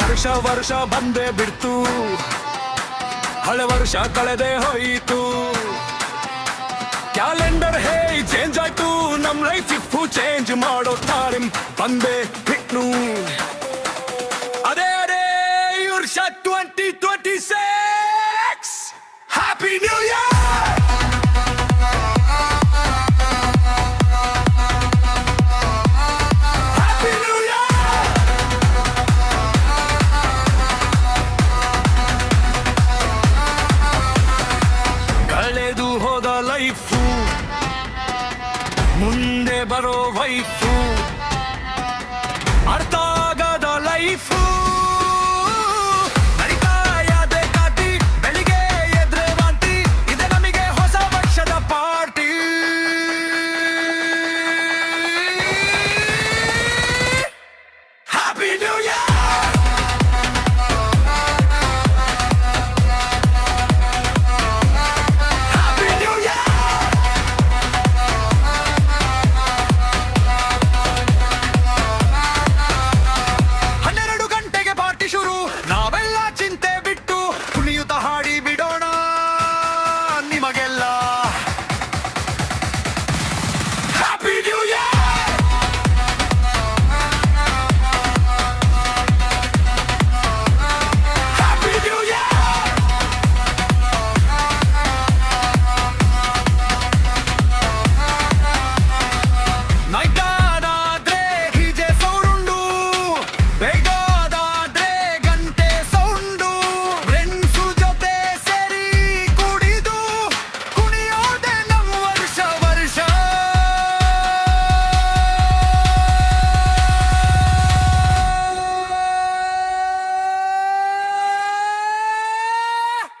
ವರ್ಷ ವರ್ಷ ಬಂದೇ ಬಿಡ್ತು. ಹಳೆ ವರ್ಷ ಕಳೆದೆ ಹೋಯಿತು. ಕ್ಯಾಲೆಂಡರ್ ಹೇ ಚೇಂಜ್ ಆಯ್ತು. ನಮ್ ಲೈಫ್ ಇಫು ಚೇಂಜ್ ಮಾಡೋ ಟೈಮ್ ಬಂದೆ ಬಿಟ್ನು. ಅದೇ ಅದೇ ವರ್ಷ twenty twenty six happy new year life ಮುಂದೆ ಬರೋ wife.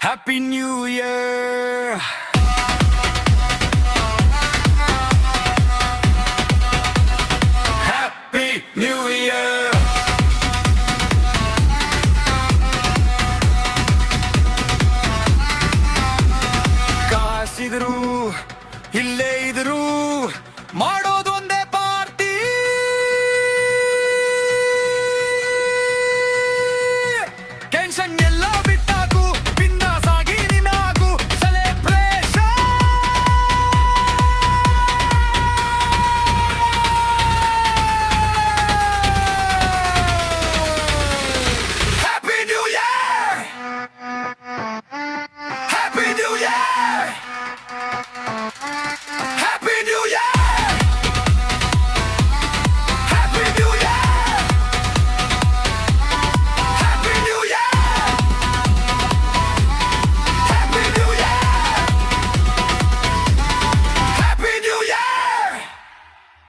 Happy new year happy new year ಕಾಸಿದ್ರು ಇಲ್ಲೇ ಇದ್ರು ಮಾಡೋದೊಂದೇ